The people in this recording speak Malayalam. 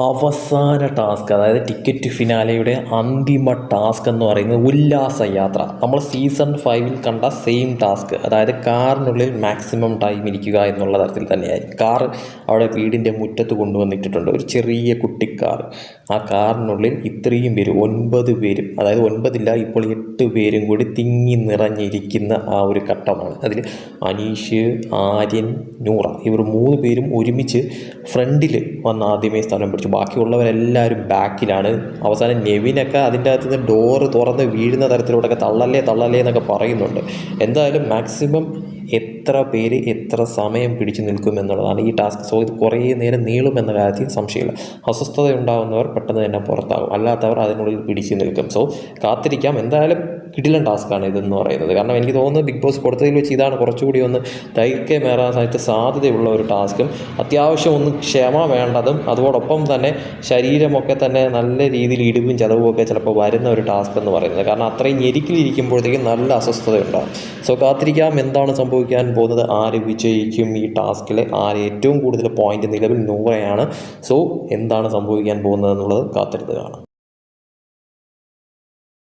അവസാന ടാസ്ക് അതായത് ടിക്കറ്റ് ഫിനാലയുടെ അന്തിമ ടാസ്ക് എന്ന് പറയുന്നത് ഉല്ലാസയാത്ര നമ്മൾ സീസൺ ഫൈവിൽ കണ്ട സെയിം ടാസ്ക് അതായത് കാറിനുള്ളിൽ മാക്സിമം ടൈം ഇരിക്കുക എന്നുള്ള തരത്തിൽ തന്നെയായിരിക്കും. കാർ അവിടെ വീടിന്റെ മുറ്റത്ത് കൊണ്ടുവന്നിട്ടിട്ടുണ്ട്. ഒരു ചെറിയ കുട്ടിക്കാർ. ആ കാറിനുള്ളിൽ ഇത്രയും പേര് ഒൻപത് പേരും അതായത് ഒൻപതില്ല ഇപ്പോൾ എട്ട് പേരും കൂടി തിങ്ങി നിറഞ്ഞിരിക്കുന്ന ആ ഒരു ഘട്ടമാണ്. അതിൽ അനീഷ് ആര്യൻ നൂറ. ഇവർ മൂന്ന് പേരും ഒരുമിച്ച് ഫ്രണ്ടിൽ വന്ന് ആദ്യമേ സ്ഥലം പിടിച്ചു. ബാക്കിയുള്ളവരെല്ലാവരും ബാക്കിലാണ്. അവസാനം നെവിനൊക്കെ അതിന്റെ അകത്ത് ഡോറ് തുറന്ന് വീഴുന്ന തരത്തിലൂടെയൊക്കെ തള്ളല്ലേ തള്ളല്ലേ എന്നൊക്കെ പറയുന്നുണ്ട്. എന്തായാലും മാക്സിമം എത്ര പേര് എത്ര സമയം പിടിച്ചു നിൽക്കും എന്നുള്ളതാണ് ഈ ടാസ്ക് സോ ഇത് കുറേ നേരം നീളുമെന്ന കാര്യത്തിൽ സംശയമില്ല. അസ്വസ്ഥത ഉണ്ടാകുന്നവർ പെട്ടെന്ന് തന്നെ പുറത്താകും. അല്ലാത്തവർ അതിനുള്ളിൽ പിടിച്ചു നിൽക്കും. സോ കാത്തിരിക്കാം. എന്തായാലും കിടിലൻ ടാസ്ക്കാണ് ഇതെന്ന് പറയുന്നത്. കാരണം എനിക്ക് തോന്നുന്നത് ബിഗ് ബോസ് കൊടുത്തതിൽ വെച്ച് ഇതാണ് കുറച്ചുകൂടി ഒന്ന് ദൈർഘ്യമേറാനായിട്ട് സാധ്യതയുള്ള ഒരു ടാസ്ക്കും. അത്യാവശ്യം ഒന്ന് ക്ഷമ വേണ്ടതും അതോടൊപ്പം തന്നെ ശരീരമൊക്കെ തന്നെ നല്ല രീതിയിൽ ഇടിവും ചതവും ഒക്കെ ചിലപ്പോൾ വരുന്ന ഒരു ടാസ്ക് എന്ന് പറയുന്നത്. കാരണം അത്രയും ഞെരുക്കിലിരിക്കുമ്പോഴത്തേക്കും നല്ല അസ്വസ്ഥതയുണ്ടാകും സോ കാത്തിരിക്കാം. എന്താണ് സംഭവിക്കാൻ പോകുന്നത്? ആര് വിജയിക്കും ഈ ടാസ്കിൽ ആര് ഏറ്റവും കൂടുതൽ പോയിന്റ് നിലവിൽ നൂറയാണ്? സോ എന്താണ് സംഭവിക്കാൻ പോകുന്നത് എന്നുള്ളത് കാത്തിരുന്ന് കാണാം.